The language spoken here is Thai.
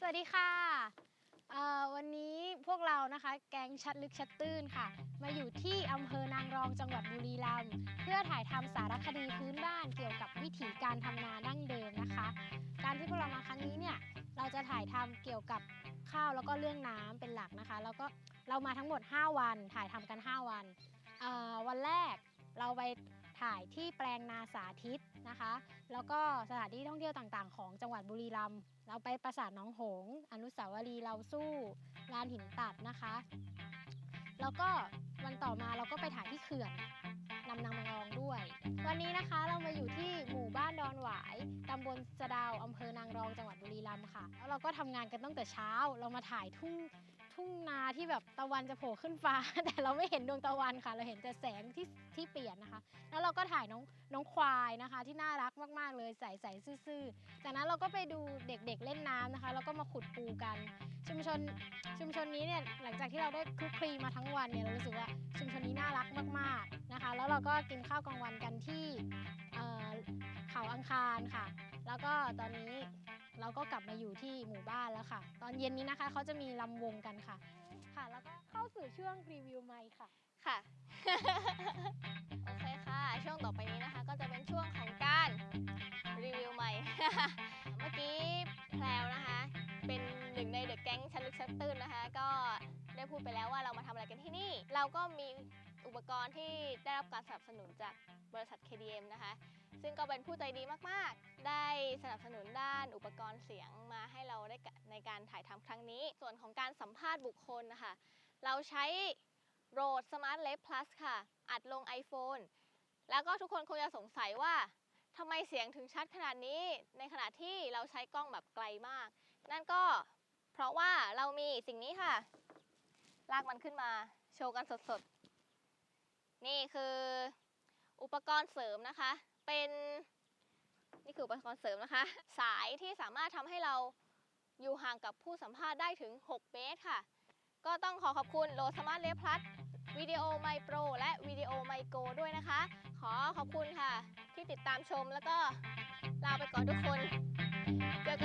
สวัสดีค่ะวันนี้พวกเรานะคะ แก๊งชัดลึกชัดตื้นค่ะ มาอยู่ที่อำเภอนางรองจังหวัดบุรีรัมย์เพื่อถ่ายทำสารคดีพื้นบ้านเกี่ยวกับวิถีการทำนาดั้งเดิมนะคะ การที่พวกเรามาครั้งนี้เนี่ยเราจะถ่ายทำเกี่ยวกับข้าวแล้วก็เรื่องน้ำเป็นหลักนะคะ แล้วก็เรามาทั้งหมด 5 วันถ่ายทำกัน 5 วันวันแรกเราไป ถ่ายที่แปลงนาสาธิตนะคะ แล้วก็สถานที่ท่องเที่ยวต่างๆ ของจังหวัดบุรีรัมย์เราไปปราสาทน้องหง อนุสาวรีย์เราสู้ลานหินตัดนะคะ แล้วก็วันต่อมาเราก็ไปถ่ายที่เขื่อนลำนางมังรองด้วย วันนี้นะคะเรามาอยู่ที่หมู่บ้านดอนหวายตำบลสะดาวอำเภอนางรองจังหวัดบุรีรัมย์ค่ะ แล้วเราก็ทำงานกันตั้งแต่เช้า เรามาถ่ายทุ่ง ทุ่งนาที่แบบตะวันจะโผล่ขึ้นฟ้า แต่เราไม่เห็นดวงตะวันค่ะ เราเห็นแต่แสงที่ที่เปลี่ยนนะคะ แล้วเราก็ถ่ายน้องน้องควายนะคะ ที่น่ารักมากๆเลยใสใสๆซื่อๆจากนั้นเราก็ไปดูเด็กๆเล่นน้ำนะคะ แล้วก็มาขุดปูกัน ชุมชนชุมชนนี้เนี่ยหลังจากที่เราได้คลุกคลีมาทั้งวันเนี่ยเรารู้สึกว่าชุมชนนี้น่ารักมากๆนะคะ แล้วเราก็กินข้าวกลางวันกันที่เขาอังคารค่ะ แล้วก็ตอนนี้ เราก็กลับมาอยู่ที่หมู่บ้านแล้วค่ะ ตอนเย็นนี้นะคะเขาจะมีลำวงกันค่ะ ค่ะ แล้วก็เข้าสู่ช่วงรีวิวไมค์ค่ะ ค่ะ โอเคค่ะ ช่วงต่อไปนี้นะคะ ก็จะเป็นช่วงของการรีวิวใหม่ เมื่อกี้แพลวนะคะ เป็นหนึ่งในเดอะแก๊งชั้นลึกชั้นตื้นนะคะ ก็ได้พูดไปแล้วว่าเรามาทำอะไรกันที่นี่ เราก็มีอุปกรณ์ที่ได้รับการสนับสนุนจากบริษัท KDM นะคะ ซึ่งก็เป็นผู้ใจดีมาก ๆได้สนับสนุนด้านอุปกรณ์เสียงมาให้เราได้ในการถ่ายทำครั้งนี้ ส่วนของการสัมภาษณ์บุคคลนะคะ เราใช้โรด Smart l e f Plus ค่ะ อัดลง iPhone แล้วก็ทุกคนคงจะสงสัยว่าทำไมเสียงถึงชัดขนาดนี้ ในขณะที่เราใช้กล้องแบบไกลมาก นั่นก็เพราะว่าเรามีสิ่งนี้ค่ะ ลากมันขึ้นมาโชว์กันสดๆ นี่คืออุปกรณ์เสริมนะคะ เป็น นี่คืออุปกรณ์เสริมนะคะ สายที่สามารถทำให้เราอยู่ห่างกับผู้สัมภาษณ์ได้ถึง 6 เมตรค่ะ ก็ต้องขอขอบคุณโลสมาร์ทเลพลัสวิดีโอไมโปรและวิดีโอไมโกด้วยนะคะ ขอขอบคุณค่ะ ที่ติดตามชมแล้วก็ลาไปก่อนทุกคนเจอ